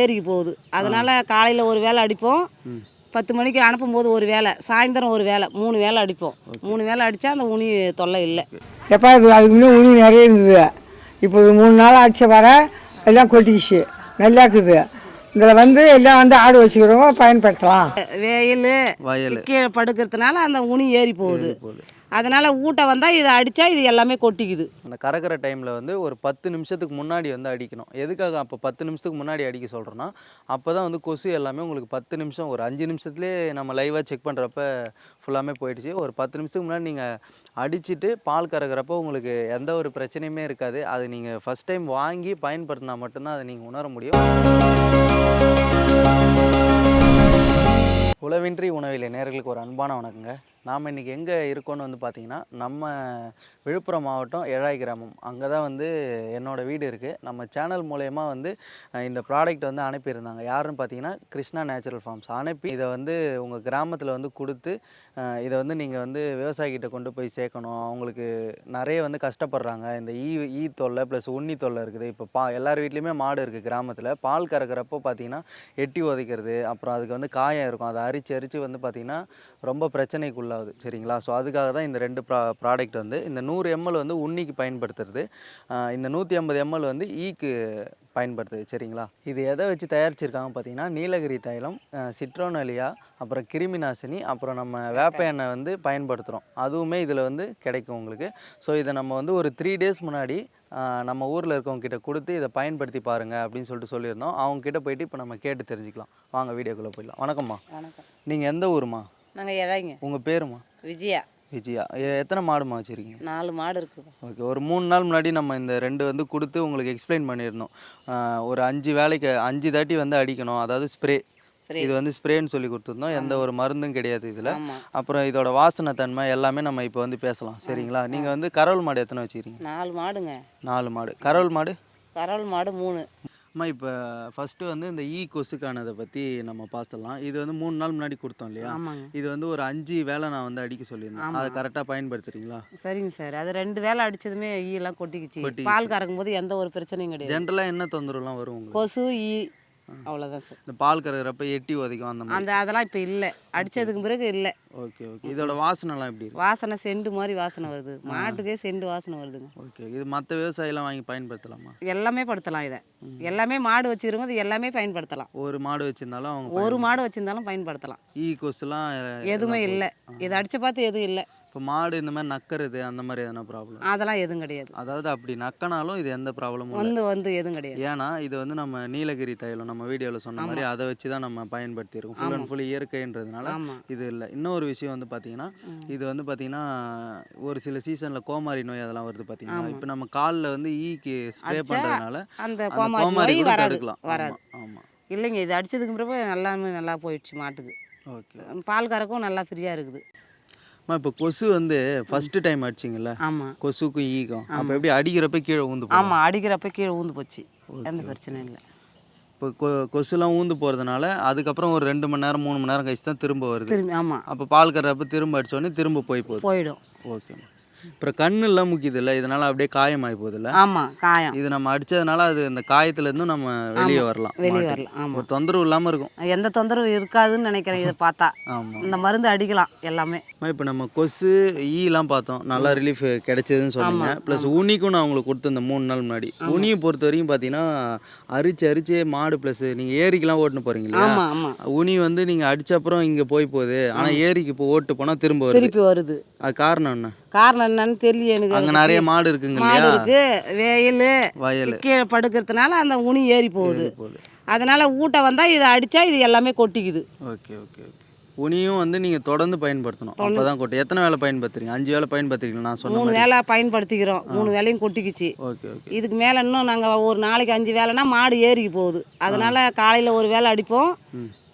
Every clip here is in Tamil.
ஏரிக்கு போகுது அதனால் காலையில் ஒரு வேளை அடிப்போம். பத்து மணிக்கு அனுப்பும்போது ஒரு வேளை. சாயந்தரம் ஒரு வேளை. மூணு வேளை அடிப்போம். மூணு வேளை அடித்தா அந்த உனி தொல்லை இல்லை. எப்போ இது அதுக்கு முன்னே உனி நிறைய இருந்தது. இப்போ மூணு நாள் அடிச்ச வர எல்லாம் கொட்டிக்கிச்சு. நல்லா இருக்குது. இதில் வந்து எல்லாம் வந்து ஆடு வச்சுக்கிறவங்க பயன்படுத்தலாம். வெயில் கீழே படுக்கிறதுனால அந்த உனி ஏறி போகுது. அதனால் ஊட்ட வந்தால் இதை அடித்தா இது எல்லாமே கொட்டிக்குது. அந்த கறக்கிற டைமில் வந்து ஒரு பத்து நிமிஷத்துக்கு முன்னாடி வந்து அடிக்கணும். எதுக்காக அப்போ பத்து நிமிஷத்துக்கு முன்னாடி அடிக்க சொல்கிறோன்னா அப்போ தான் வந்து கொசு எல்லாமே உங்களுக்கு பத்து நிமிஷம் ஒரு அஞ்சு நிமிஷத்துலேயே நம்ம லைவாக செக் பண்ணுறப்ப ஃபுல்லாமே போயிடுச்சு. ஒரு பத்து நிமிஷத்துக்கு முன்னாடி நீங்கள் அடிச்சுட்டு பால் கறக்கிறப்போ உங்களுக்கு எந்த ஒரு பிரச்சனையுமே இருக்காது. அது நீங்கள் ஃபஸ்ட் டைம் வாங்கி பயன்படுத்தினா மட்டும்தான் அதை நீங்கள் உணர முடியும். உழவின்றி உணவில்லை நேர்களுக்கு ஒரு அன்பான வணக்கங்க. நாம் இன்றைக்கி எங்கே இருக்கோன்னு வந்து பார்த்திங்கன்னா நம்ம விழுப்புரம் மாவட்டம் எழாய் கிராமம். அங்கே தான் வந்து என்னோடய வீடு இருக்குது நம்ம சேனல் மூலயமா வந்து இந்த ப்ராடக்ட் வந்து அனுப்பியிருந்தாங்க. யாருன்னு பார்த்தீங்கன்னா கிருஷ்ணா நேச்சுரல் ஃபார்ம்ஸ். அனுப்பி இதை வந்து உங்கள் கிராமத்தில் வந்து கொடுத்து இதை வந்து நீங்கள் வந்து விவசாயிகிட்ட கொண்டு போய் சேர்க்கணும். அவங்களுக்கு நிறைய வந்து கஷ்டப்படுறாங்க. இந்த ஈ ஈ தொல்லை ப்ளஸ் உண்ணி தொல்லை இருக்குது. இப்போ பா எல்லார் வீட்லேயுமே மாடு இருக்குது கிராமத்தில். பால் கறக்கிறப்போ பார்த்தீங்கன்னா எட்டி உதைக்கிறது அப்புறம் அதுக்கு வந்து காயம் இருக்கும். அதை அரிச்சு அரித்து வந்து பார்த்திங்கன்னா ரொம்ப பிரச்சனைக்குள்ளாகுது சரிங்களா? ஸோ அதுக்காக தான் இந்த ரெண்டு ப்ரா ப்ராடக்ட் வந்து இந்த நூறு எம்எல் வந்து உண்ணிக்கு பயன்படுத்துறது. இந்த நூற்றி ஐம்பது எம்எல் வந்து ஈக்கு பயன்படுத்துது சரிங்களா? இது எதை வச்சு தயாரிச்சிருக்காங்க பார்த்தீங்கன்னா நீலகிரி தைலம் சிட்ரோனலியா அப்புறம் கிருமி நாசினி அப்புறம் நம்ம வேப்ப எண்ணெய் வந்து பயன்படுத்துகிறோம் அதுவுமே இதில் வந்து கிடைக்கும் உங்களுக்கு. ஸோ இதை நம்ம வந்து ஒரு த்ரீ டேஸ் முன்னாடி நம்ம ஊரில் இருக்கவங்க கிட்ட கொடுத்து இதை பயன்படுத்தி பாருங்கள் அப்படின்னு சொல்லிட்டு சொல்லியிருந்தோம். அவங்க கிட்ட போயிட்டு இப்போ நம்ம கேட்டு தெரிஞ்சுக்கலாம். வாங்க வீடியோக்குள்ளே போயிடலாம். வணக்கம்மா. வணக்கம். நீங்கள் எந்த ஊருமா நாங்கள் இழைங்க உங்கள் பேருமா? விஜயா. விஜயா. எத்தனை மாடுமா வச்சுருக்கீங்க? நாலு மாடு இருக்குது ஓகே ஒரு மூணு நாள் முன்னாடி நம்ம இந்த ரெண்டு வந்து கொடுத்து உங்களுக்கு எக்ஸ்பிளைன் பண்ணியிருந்தோம். ஒரு அஞ்சு வேலைக்கு அஞ்சு தாட்டி வந்து அடிக்கணும். அதாவது ஸ்ப்ரே. இது வந்து ஸ்ப்ரேன்னு சொல்லி கொடுத்துருந்தோம். எந்த ஒரு மருந்தும் கிடையாது இதில். அப்புறம் இதோட வாசனை தன்மை எல்லாமே நம்ம இப்போ வந்து பேசலாம். சரிங்களா? நீங்கள் வந்து கரவல் மாடு எத்தனை வச்சுருக்கீங்க? நாலு மாடுங்க. நாலு மாடு. கரவல் மாடு? கரவல் மாடு மூணு. அம்மா இப்போ ஃபஸ்ட்டு வந்து இந்த ஈ கொசுக்கானதை பற்றி நம்ம பார்த்துடலாம். இது வந்து மூணு நாள் முன்னாடி கொடுத்தோம் இல்லையா? இது வந்து ஒரு அஞ்சு வேளை நான் வந்து அடிக்க சொல்லியிருந்தேன். அதை கரெக்டாக பயன்படுத்துறீங்களா? சரிங்க சார். அது ரெண்டு வேளை அடிச்சதுமே ஈயெல்லாம் கொட்டிக்கிச்சு. கொட்டிக்கிச்சு. பால் கறக்கும் போது எந்த ஒரு பிரச்சனையும் கிடையாது. ஜென்ரலாக என்ன தொந்தரவுலாம் வரும் கொசு ஈ அவ்வளோதான் சார். இந்த பால் கறக்கிறப்ப எட்டி உதைக்கும் அந்த அந்த அதெல்லாம் இப்போ இல்லை. அடிச்சதுக்கு பிறகு இல்லை. Okay okay. இதோட வாசனைலாம் எப்படி வாசனை செண்டு மாதிரி வாசனை வருது. மாட்டுக்கே செண்டு வாசனை வருதுங்க. ஓகே இது மற்ற விவசாயிலாம் வாங்கி பயன்படுத்தலாமா? எல்லாமே படுத்தலாம் இதை. எல்லாமே மாடு வச்சிருக்கோம் இது எல்லாமே பயன்படுத்தலாம். ஒரு மாடு வச்சிருந்தாலும் அவங்க ஒரு மாடு வச்சிருந்தாலும் பயன்படுத்தலாம். ஈ கொசுலாம் எதுவுமே இல்லை. இதை அடிச்ச பார்த்து எதுவும் இல்லை. இப்போ மாடு இந்த மாதிரி நக்கறது அந்த மாதிரி எதனா ப்ராப்ளம் அதெல்லாம் எதுவும் கிடையாது. அதாவது அப்படி நக்கினாலும் இது எந்த ப்ராப்ளமும் வந்து வந்து எதுவும் கிடையாது. ஏன்னா இது வந்து நம்ம நீலகிரி தைலம் நம்ம வீடியோவில் சொன்ன மாதிரி அதை வச்சு தான் நம்ம பயன்படுத்தியிருக்கோம். ஃபுல் அண்ட் ஃபுல் இயற்கைன்றதுனால இது இல்லை. இன்னொரு விஷயம் வந்து பார்த்தீங்கன்னா இது வந்து பார்த்தீங்கன்னா ஒரு சில சீசனில் கோமாரி நோய் அதெல்லாம் வருது பார்த்தீங்கன்னா இப்போ நம்ம காலில் வந்து ஈக்கு ஸ்ப்ரே அடிச்சா பண்ணுறதுனால அந்த கோமாரி கூட வராது. தடுக்கலாம். வராது. ஆமாம் இல்லைங்க இது அடிச்சதுக்கு பிறகு எல்லாமே நல்லா போயிடுச்சு மாட்டுக்கு ஓகே. பால் கறக்கும் நல்லா ஃப்ரீயாக இருக்குது. அம்மா இப்போ கொசு வந்து ஃபர்ஸ்ட் டைம் அடிச்சிங்கல்ல? ஆமாம் கொசுக்கும் ஈக்கும் அப்போ எப்படி அடிக்கிறப்ப கீழே ஊந்து போகும் ஆமாம் அடிக்கிறப்ப கீழே ஊந்து போச்சு. எந்த பிரச்சனையும் இல்லை. இப்போ கொ கொசுலாம் ஊந்து போகிறதுனால அதுக்கப்புறம் ஒரு ரெண்டு மணி நேரம் மூணு மணி நேரம் கழிச்சு தான் திரும்ப வருது. திரும்பி ஆமாம் அப்போ பால் கறப்ப திரும்ப அடிச்ச உடனே திரும்ப போய் போகுது. போயிடும். ஓகேம்மா அப்புறம் கண்ணுலாம் முக்கியது இல்லை இதனால அப்படியே காயமாகி போகுதுல்ல? ஆமாம் காயம். இது நம்ம அடிச்சதுனால அது அந்த காயத்துலேருந்தும் நம்ம வெளியே வரலாம். வெளியே. வரலாம் ஆமாம் ஒரு தொந்தரவு இல்லாமல் இருக்கும். எந்த தொந்தரவும் இருக்காதுன்னு நினைக்கிறேன் இதை பார்த்தா. ஆமாம் இந்த மருந்து அடிக்கலாம் எல்லாமே. இப்போ நம்ம கொசு ஈலாம் பார்த்தோம். நல்லா ரிலீஃப் கிடைச்சதுன்னு சொன்னீங்க. ப்ளஸ் உனிக்கும் நான் உங்களுக்கு கொடுத்துருந்தேன் மூணு நாள் முன்னாடி. உனியை பொறுத்த வரைக்கும் பார்த்தீங்கன்னா அரிச்சு அரிச்சு மாடு ப்ளஸ் நீங்கள் ஏரிக்கெலாம் ஓட்டுன்னு போகிறீங்க இல்லையா? உனி வந்து நீங்கள் அடிச்ச அப்புறம் இங்கே போய் போகுது. ஆனால் ஏரிக்கு இப்போ ஓட்டு போனால் திரும்ப வருது. திருப்பி வருது. அது காரணம் என்ன? காரணம் என்னன்னு தெரியல எனக்கு. அங்கே நிறைய. மாடு இருக்குங்க மாடு இருக்கு வெயில் வயல். கீழே படுக்கிறதுனால அந்த உனி ஏறி போகுது. அதனால ஊட்ட வந்தால் இதை அடிச்சா இது எல்லாமே கொட்டிக்குது. ஓகே ஓகே உனியும் வந்து நீங்கள் தொடர்ந்து பயன்படுத்தணும். அப்போ தான் கொட்டு. எத்தனை வேலை பயன்படுத்துறீங்க? அஞ்சு வேலை பயன்படுத்துறீங்க நான் சொன்ன மூணு வேலை பயன்படுத்திக்கிறோம். மூணு வேலையும் கொட்டிக்கிச்சு. Okay okay. இதுக்கு மேலே இன்னும் நாங்கள் ஒரு நாளைக்கு அஞ்சு வேலைனா மாடு ஏறிக்கு போகுது. அதனால காலையில் ஒரு வேலை அடிப்போம்.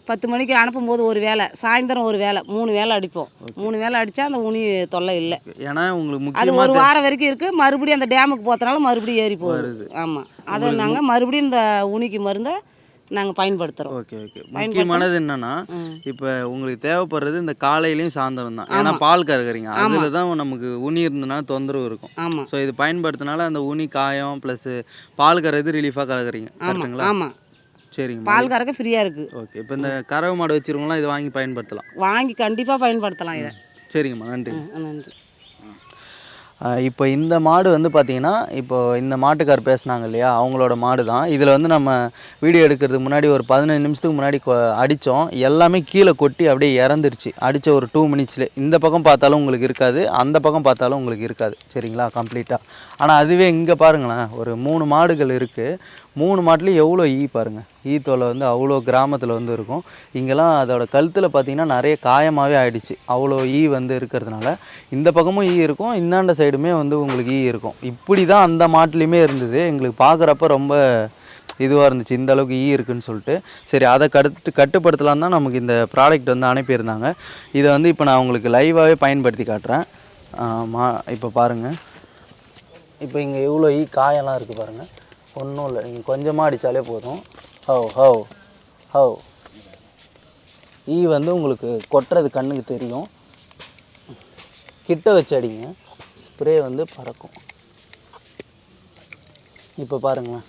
பத்து மணிக்கு அனுப்பும்போது ஒரு வேலை சாயந்தரம் ஒரு வேலை மூணு வேலை அடிப்போம். மூணு வேலை அடித்தா அந்த உனி தொல்லை இல்லை. ஏன்னா உங்களுக்கு அது ஒரு வாரம் வரைக்கும் இருக்குது மறுபடியும் அந்த டேமுக்கு போகிறதுனால மறுபடியும் ஏறி போகுது. ஆமாம் அதை நாங்கள் மறுபடியும் இந்த உனிக்கு மருந்தை நாங்கள் பயன்படுத்துகிறோம் ஓகே ஓகே. முக்கியமானது என்னன்னா. இப்போ உங்களுக்கு தேவைப்படுறது இந்த காலையிலையும் சாயந்தரம் தான். ஏன்னா பால் கறக்குறீங்க. அதில் தான் நமக்கு உனி இருந்ததுனா தொந்தரவு இருக்கும். ஆமாம் ஸோ இது பயன்படுத்தினால அந்த உனி காயம் ப்ளஸ் பால் கறது ரிலீஃபாக கறக்குறீங்க. ஆமாம் சரிங்க. பால் கறக்க ஃப்ரீயாக இருக்குது ஓகே இப்போ இந்த கறவை மாடு வச்சிருக்கவங்களாம் இதை வாங்கி பயன்படுத்தலாம். வாங்கி கண்டிப்பாக பயன்படுத்தலாம் இதை. சரிங்கம்மா நன்றி. நன்றி இப்போ இந்த மாடு வந்து பார்த்தீங்கன்னா இப்போ இந்த மாட்டுக்கார் பேசுனாங்க இல்லையா அவங்களோட மாடு தான். இதில் வந்து நம்ம வீடியோ எடுக்கிறதுக்கு முன்னாடி ஒரு பதினஞ்சு நிமிஷத்துக்கு முன்னாடி அடித்தோம் எல்லாமே கீழே கொட்டி அப்படியே இறந்துருச்சு. அடித்த ஒரு டூ மினிட்ஸ்லேயே இந்த பக்கம் பார்த்தாலும் உங்களுக்கு இருக்காது அந்த பக்கம் பார்த்தாலும் உங்களுக்கு இருக்காது. சரிங்களா கம்ப்ளீட்டாக ஆனால் அதுவே இங்கே பாருங்களேன் ஒரு மூணு மாடுகள் இருக்குது மூணு மாட்டிலையும் எவ்வளோ ஈ பாருங்கள் ஈ தொலை வந்து அவ்வளோ கிராமத்தில் வந்து இருக்கும். இங்கெல்லாம் அதோட கழுத்தில் பார்த்திங்கன்னா நிறைய காயமாகவே ஆயிடுச்சு. அவ்வளோ ஈ வந்து இருக்கிறதுனால இந்த பக்கமும் ஈ இருக்கும். இந்தாண்ட சைடுமே வந்து உங்களுக்கு ஈ இருக்கும். இப்படி தான் அந்த மாட்டிலையுமே இருந்தது. எங்களுக்கு பார்க்குறப்ப ரொம்ப இதுவாக இருந்துச்சு. இந்த அளவுக்கு ஈ இருக்குன்னு சொல்லிட்டு. சரி அதை கட்டு கட்டுப்படுத்தலாம் தான் நமக்கு இந்த ப்ராடக்ட் வந்து அனுப்பியிருந்தாங்க. இதை வந்து இப்போ நான் உங்களுக்கு லைவாகவே பயன்படுத்தி காட்டுறேன். மா இப்போ பாருங்கள் இப்போ இங்கே எவ்வளோ ஈ காயெல்லாம் இருக்குது பாருங்கள் ஒன்றும் இல்லை. நீங்கள் கொஞ்சமாக அடித்தாலே போதும். How how how. ஈ வந்து உங்களுக்கு கொட்டுறது கண்ணுக்கு தெரியும். கிட்ட வச்சு அடிங்க. ஸ்ப்ரே வந்து பறக்கும். இப்போ பாருங்களேன்.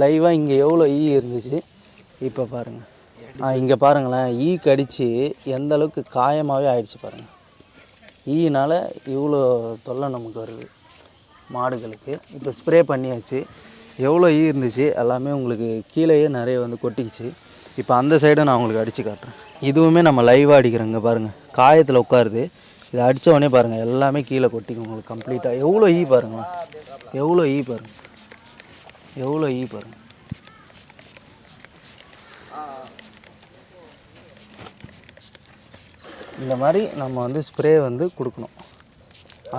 லைவாக இங்கே எவ்வளோ ஈ இருந்துச்சு? இப்போ பாருங்கள் ஆ இங்கே பாருங்களேன். ஈ கடித்து எந்த அளவுக்கு காயமாகவே ஆயிடுச்சு பாருங்கள் ஈயினால் இவ்வளோ தொல்லை நமக்கு வருது. மாடுகளுக்கு. இப்போ ஸ்ப்ரே பண்ணியாச்சு. எவ்வளோ ஈ இருந்துச்சு? எல்லாமே உங்களுக்கு கீழேயே நிறைய வந்து கொட்டிக்கிச்சு. இப்போ அந்த சைடை நான் உங்களுக்கு அடித்து காட்டுறேன். இதுவுமே நம்ம லைவாக அடிக்கிறோங்க பாருங்கள் காயத்தில் உட்காருது. இதை அடித்த உடனே பாருங்கள் எல்லாமே கீழே கொட்டிக்கும் உங்களுக்கு கம்ப்ளீட்டாக எவ்வளோ ஈ பாருங்களா எவ்வளோ ஈ பாருங்கள் எவ்வளோ ஈ பாருங்கள் இந்த மாதிரி நம்ம வந்து ஸ்ப்ரே வந்து கொடுக்கணும்.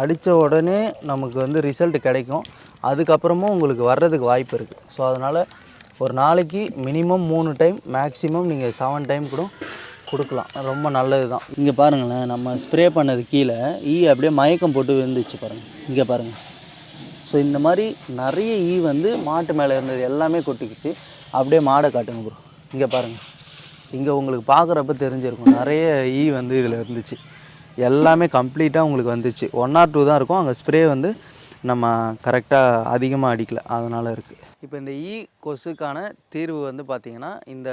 அடித்த உடனே நமக்கு வந்து ரிசல்ட் கிடைக்கும். அதுக்கப்புறமும் உங்களுக்கு வர்றதுக்கு வாய்ப்பு இருக்குது ஸோ அதனால் ஒரு நாளைக்கு மினிமம் மூணு டைம் மேக்ஸிமம் நீங்கள் செவன் டைம் கூட கொடுக்கலாம். ரொம்ப நல்லது தான். இங்கே பாருங்களேன் நம்ம ஸ்ப்ரே பண்ணது கீழே ஈ e அப்படியே மயக்கம் போட்டு விழுந்துச்சு பாருங்கள் இங்கே பாருங்கள் ஸோ இந்த மாதிரி நிறைய ஈ வந்து மாட்டு மேலே இருந்தது. எல்லாமே கொட்டிக்கிச்சு. அப்படியே மாடை காட்டுங்க ப்ரோ இங்கே பாருங்கள் இங்கே உங்களுக்கு பார்க்குறப்ப தெரிஞ்சிருக்கும். நிறைய ஈ வந்து இதில் இருந்துச்சு. எல்லாமே கம்ப்ளீட்டாக உங்களுக்கு வந்துச்சு. ஒன் ஆர் டூ தான் இருக்கும். அங்கே ஸ்ப்ரே வந்து நம்ம கரெக்டாக அதிகமாக அடிக்கல. அதனால் இருக்குது இப்போ இந்த ஈ கொசுக்கான தீர்வு வந்து பார்த்திங்கன்னா இந்த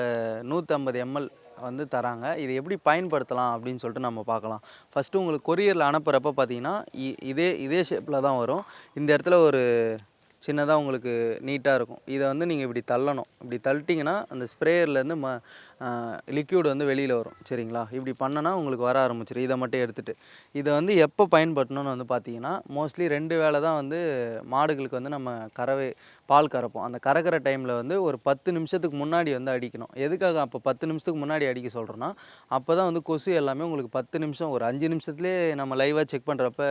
நூற்றம்பது எம்எல் வந்து தராங்க. இது எப்படி பயன்படுத்தலாம் அப்படின்னு சொல்லிட்டு நம்ம பார்க்கலாம். ஃபஸ்ட்டு உங்களுக்கு கொரியரில் அனுப்புகிறப்ப பார்த்தீங்கன்னா இ- இதே இதே ஷேப்பில் தான் வரும். இந்த இடத்துல ஒரு சின்னதாக உங்களுக்கு நீட்டாக இருக்கும். இதை வந்து நீங்கள் இப்படி தள்ளணும். இப்படி தள்ளிட்டிங்கன்னா அந்த ஸ்ப்ரேயர்லேருந்து ம லிக்யூடு வந்து வெளியில் வரும். சரிங்களா? இப்படி பண்ணனா உங்களுக்கு வர ஆரம்பிச்சிடும் இதை மட்டும் எடுத்துகிட்டு இதை வந்து எப்போ பயன்படுத்தணும்னு வந்து பார்த்தீங்கன்னா மோஸ்ட்லி ரெண்டு வேளை தான் வந்து மாடுகளுக்கு வந்து நம்ம கறவை பால் கறப்போம். அந்த கறக்கிற டைமில் வந்து ஒரு பத்து நிமிஷத்துக்கு முன்னாடி வந்து அடிக்கணும். எதுக்காக அப்போ பத்து நிமிஷத்துக்கு முன்னாடி அடிக்க சொல்கிறோன்னா அப்போ தான் வந்து கொசு எல்லாமே உங்களுக்கு பத்து நிமிஷம் ஒரு அஞ்சு நிமிஷத்துலேயே நம்ம லைவாக செக் பண்ணுறப்ப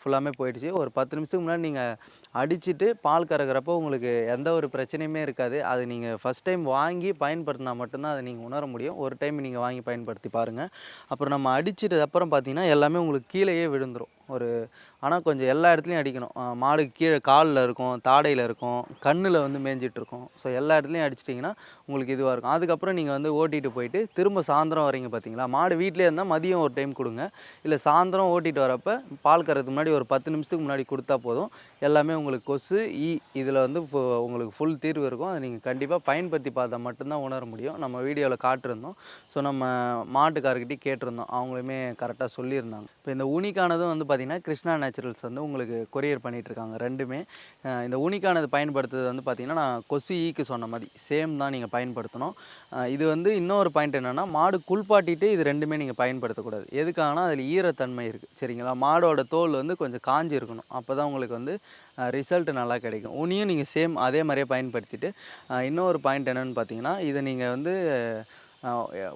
ஃபுல்லாமே போயிடுச்சு. ஒரு பத்து நிமிஷத்துக்கு முன்னாடி நீங்கள் அடிச்சுட்டு பால் கறக்கிறப்போ உங்களுக்கு எந்த ஒரு பிரச்சனையுமே இருக்காது. அது நீங்கள் ஃபஸ்ட் டைம் வாங்கி பயன்படுத்தினா மட்டும்தான் அதை நீங்கள் உணர முடியும். ஒரு டைம் நீங்கள் வாங்கி பயன்படுத்தி பாருங்கள் அப்புறம் நம்ம அடிச்சிட்டு அப்புறம் பார்த்தீங்கன்னா எல்லாமே உங்களுக்கு கீழேயே விழுந்துடும் ஒரு ஆனால் கொஞ்சம் எல்லா இடத்துலையும் அடிக்கணும். மாடு கீழே காலில் இருக்கும் தாடையில் இருக்கும் கண்ணில் வந்து மேய்ஞ்சிட்ருக்கும் ஸோ எல்லா இடத்துலையும் அடிச்சிட்டிங்கன்னா உங்களுக்கு இதுவாக இருக்கும். அதுக்கப்புறம் நீங்கள் வந்து ஓட்டிகிட்டு போயிட்டு திரும்ப சாயந்தரம் வரீங்க பார்த்தீங்களா மாடு வீட்டிலே இருந்தால் மதியம் ஒரு டைம் கொடுங்க. இல்லை சாயந்தரம் ஓட்டிகிட்டு வரப்போ பால் கறதுக்கு முன்னாடி ஒரு பத்து நிமிஷத்துக்கு முன்னாடி கொடுத்தா போதும். எல்லாமே உங்களுக்கு கொசு ஈ இதில் வந்து உங்களுக்கு ஃபுல் தீர்வு இருக்கும். அதை நீங்கள் கண்டிப்பாக பயன்படுத்தி பார்த்தா மட்டும்தான் உணர முடியும். நம்ம வீடியோவில் காட்டிருந்தோம். ஸோ நம்ம மாட்டுக்காரர்கிட்டே கேட்டிருந்தோம். அவங்களுமே கரெக்டாக சொல்லியிருந்தாங்க. இப்போ இந்த ஊனிக்கானதும் வந்து பார்த்திங்கன்னா கிருஷ்ணா நேச்சுரல்ஸ் வந்து உங்களுக்கு கொரியர் பண்ணிகிட்ருக்காங்க ரெண்டுமே. இந்த உனிக்கானது பயன்படுத்துறது வந்து பார்த்திங்கன்னா நான் கொசு ஈக்கு சொன்ன மாதிரி சேம் தான் நீங்கள் பயன்படுத்தணும். இது வந்து இன்னொரு பாயிண்ட் என்னென்னா மாடு குளிப்பாட்டிட்டு இது ரெண்டுமே நீங்கள் பயன்படுத்தக்கூடாது. எதுக்காகனா அதில் ஈரத்தன்மை இருக்குது சரிங்களா? மாடோட தோல் வந்து கொஞ்சம் காஞ்சி இருக்கணும். அப்போ தான் உங்களுக்கு வந்து ரிசல்ட் நல்லா கிடைக்கும். உனியும் நீங்கள் சேம் அதே மாதிரியே பயன்படுத்திட்டு இன்னொரு பாயிண்ட் என்னென்னு பார்த்தீங்கன்னா இதை நீங்கள் வந்து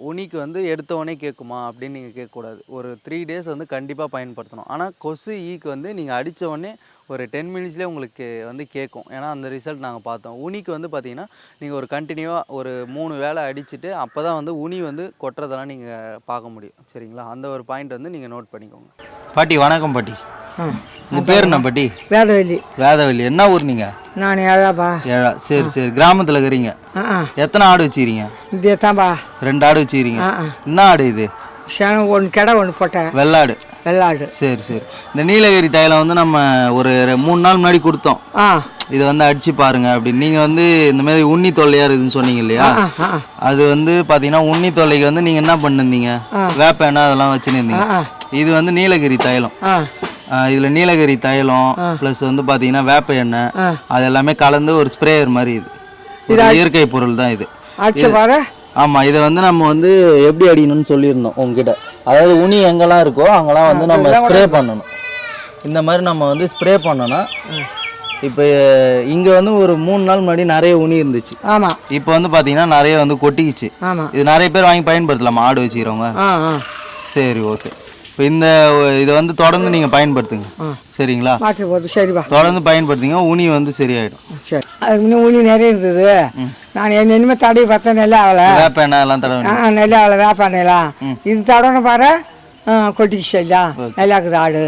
உனிக்கு வந்து எடுத்த உடனே கேட்குமா அப்படின்னு நீங்கள் கேட்கக்கூடாது. ஒரு த்ரீ டேஸ் வந்து கண்டிப்பாக பயன்படுத்தணும். ஆனால் கொசு ஈக்கு வந்து நீங்கள் அடித்தவொடனே ஒரு டென் மினிட்ஸ்லேயே உங்களுக்கு வந்து கேட்கும். ஏன்னா அந்த ரிசல்ட் நாங்கள் பார்த்தோம். உனிக்கு வந்து பார்த்தீங்கன்னா நீங்கள் ஒரு கண்டினியூவாக ஒரு மூணு வேளை அடிச்சுட்டு அப்போ தான் வந்து உனி வந்து கொட்டுறதெல்லாம் நீங்கள் பார்க்க முடியும். சரிங்களா? அந்த ஒரு பாயிண்ட் வந்து நீங்கள் நோட் பண்ணிக்கோங்க. பாட்டி வணக்கம் பாட்டி. உங்கள் பேர் என்ன பாட்டி? வேதவெளி வேதவல்லி. என்ன ஊர் நீங்கள் நான் ஏழாப்பா. ஏழா சரி சரி. கிராமத்தில் இருக்கிறீங்க. எத்தனை ஆடு வச்சுக்கிறீங்க? இதே தான்ப்பா ரெண்டு ஆடு வச்சுக்கிறீங்க. என்ன ஆடு இது? சேனம் ஒன்று கடை ஒன்று போட்டேன். வெள்ளாடு. வெள்ளாடு. சரி சரி. இந்த நீலகிரி தைலம் வந்து நம்ம ஒரு மூணு நாள் முன்னாடி கொடுத்தோம். ஆ. இதை வந்து அடிச்சு பாருங்க அப்படின்னு. நீங்கள் வந்து இந்த மாதிரி உண்ணி தொல்லையா இருக்குதுன்னு சொன்னீங்க இல்லையா? அது வந்து பார்த்தீங்கன்னா உண்ணி தொல்லைக்கு வந்து நீங்கள் என்ன பண்ணிருந்தீங்க? வேப்ப எண்ணெய் அதெல்லாம் வச்சுருந்தீங்க. இது வந்து நீலகிரி தைலம். இதில் நீலகிரி தைலம் ப்ளஸ் வந்து பார்த்தீங்கன்னா வேப்ப எண்ணெய். அது எல்லாமே கலந்து ஒரு ஸ்ப்ரேயர் மாதிரி இது. ஒரு இயற்கை பொருள் தான் இது. ஆமாம் இதை வந்து நம்ம வந்து எப்படி அடிக்கணும்னு சொல்லியிருந்தோம் உங்ககிட்ட. அதாவது உனி எங்கெல்லாம் இருக்கோ அங்கெல்லாம் வந்து நம்ம ஸ்ப்ரே பண்ணணும். இந்த மாதிரி நம்ம வந்து ஸ்ப்ரே பண்ணோன்னா இப்போ இங்கே வந்து ஒரு மூணு நாள் முன்னாடி நிறைய உனி இருந்துச்சு. ஆமாம் இப்போ வந்து பார்த்தீங்கன்னா நிறைய வந்து கொட்டிக்கிச்சு. ஆமாம் இது நிறைய பேர் வாங்கி பயன்படுத்தலாமா? ஆடு வச்சுக்கிறவங்க? சரி ஓகே இப்போ இந்த இதை வந்து தொடர்ந்து நீங்கள் பயன்படுத்துங்க. சரிங்களா? மாற்றி போகுது சரிப்பா தொடர்ந்து பயன்படுத்திங்க உனி வந்து சரியாயிடும். சரி. அதுக்கு முன்னே ஊனி நிறைய இருந்தது. நான் என்ன இனிமேல் தடவி பார்த்தா நெல் ஆகலை. வேப்ப எண்ணெய் எல்லாம் தடவை ஆ நெல் ஆகலை வேப்பாண்ணையெல்லாம் இது தடவை பாரு. ஆ கொட்டிக்கிச்சு எல்லாம் நல்லா இருக்குது ஆடு.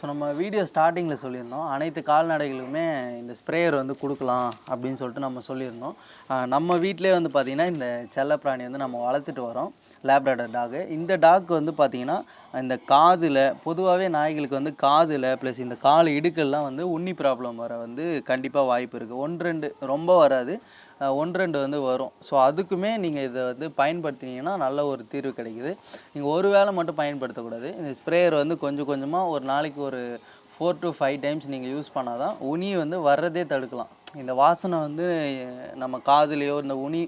ஸோ நம்ம வீடியோ ஸ்டார்டிங்கில் சொல்லியிருந்தோம். அனைத்து கால்நடைகளுக்குமே இந்த ஸ்ப்ரேயர் வந்து கொடுக்கலாம் அப்படின்னு சொல்லிட்டு நம்ம சொல்லியிருந்தோம். நம்ம வீட்டிலே வந்து பார்த்திங்கன்னா இந்த செல்லப்பிராணி வந்து நம்ம வளர்த்துட்டு வரோம். லேப்ராடர் டாகு இந்த டாக் வந்து பார்த்திங்கன்னா இந்த காதில் பொதுவாகவே நாய்களுக்கு வந்து காதில் ப்ளஸ் இந்த கால் இடுக்கெல்லாம் வந்து உண்ணி ப்ராப்ளம் வர வந்து கண்டிப்பாக வாய்ப்பு இருக்குது ஒன்று ரெண்டு ரொம்ப வராது. ஒன்று ரெண்டு வந்து வரும். ஸோ அதுக்குமே நீங்கள் இதை வந்து பயன்படுத்தினீங்கன்னா நல்ல ஒரு தீர்வு கிடைக்குது. நீங்கள் ஒரு வேளை மட்டும் பயன்படுத்தக்கூடாது. இந்த ஸ்ப்ரேயர் வந்து கொஞ்சம் கொஞ்சமாக ஒரு நாளைக்கு ஒரு ஃபோர் டு ஃபைவ் டைம்ஸ் நீங்கள் யூஸ் பண்ணால் தான் உனி வந்து வர்றதே தடுக்கலாம். இந்த வாசனை வந்து நம்ம காதுலேயோ இந்த உனி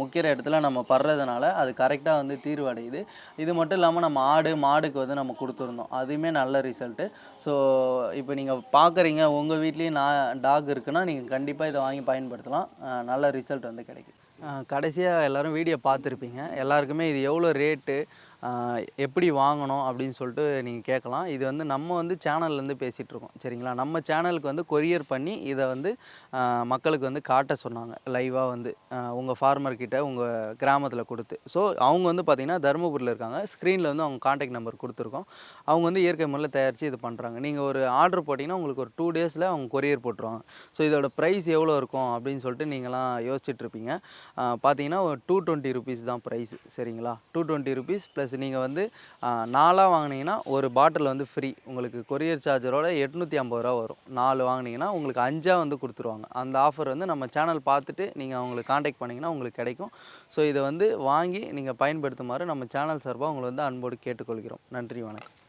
முக்கிற இடத்துல நம்ம படுறதுனால அது கரெக்டாக வந்து தீர்வு அடையுது. இது மட்டும் இல்லாமல் நம்ம ஆடு மாடுக்கு வந்து நம்ம கொடுத்துருந்தோம். அதுவுமே நல்ல ரிசல்ட்டு ஸோ இப்போ நீங்கள் பார்க்குறீங்க உங்கள் வீட்லேயும் நான் டாக் இருக்குன்னா நீங்கள் கண்டிப்பாக இதை வாங்கி பயன்படுத்தலாம். நல்ல ரிசல்ட் வந்து கிடைக்கும் கடைசியாக எல்லோரும் வீடியோ பார்த்துருப்பீங்க. எல்லாருக்குமே இது எவ்வளோ ரேட்டு எப்படி வாங்கணும் அப்படின்னு சொல்லிட்டு நீங்கள் கேட்கலாம். இது வந்து நம்ம வந்து சேனல்லேருந்து பேசிகிட்ருக்கோம் சரிங்களா? நம்ம சேனலுக்கு வந்து கொரியர் பண்ணி இதை வந்து மக்களுக்கு வந்து காட்ட சொன்னாங்க. லைவாக வந்து உங்கள் ஃபார்மர்கிட்ட உங்கள் கிராமத்தில் கொடுத்து. ஸோ அவங்க வந்து பார்த்திங்கன்னா தருமபுரியில் இருக்காங்க. ஸ்க்ரீனில் வந்து அவங்க காண்டாக்ட் நம்பர் கொடுத்துருக்கோம். அவங்க வந்து இயற்கை முறையில் தயாரித்து இது பண்ணுறாங்க நீங்கள் ஒரு ஆர்டர் போட்டிங்கன்னா உங்களுக்கு ஒரு டூ டேஸில் அவங்க கொரியர் போட்டுருவாங்க. ஸோ இதோட ப்ரைஸ் எவ்வளோ இருக்கும் அப்படின்னு சொல்லிட்டு நீங்களாம் யோசிச்சுட்ருப்பீங்க பார்த்தீங்கன்னா ஒரு டூ டுவெண்ட்டி ருபீஸ் தான் ப்ரைஸ் சரிங்களா? டூ டுவெண்ட்டி ருபீஸ் ப்ளஸ் நீங்கள் வந்து நாலாக வாங்கினீங்கன்னா ஒரு பாட்டில் வந்து ஃப்ரீ உங்களுக்கு கொரியர் சார்ஜரோட எட்நூற்றி ஐம்பது ரூபா வரும். நாலு வாங்கினீங்கன்னா உங்களுக்கு அஞ்சாக வந்து கொடுத்துருவாங்க. அந்த ஆஃபர் வந்து நம்ம சேனல் பார்த்துட்டு நீங்கள் அவங்களுக்கு காண்டாக்ட் பண்ணிங்கன்னா உங்களுக்கு கிடைக்கும். ஸோ இதை வந்து வாங்கி நீங்கள் பயன்படுத்துமாறு நம்ம சேனல் சார்பாக உங்களை வந்து அன்போடு கேட்டுக்கொள்கிறோம். நன்றி வணக்கம்.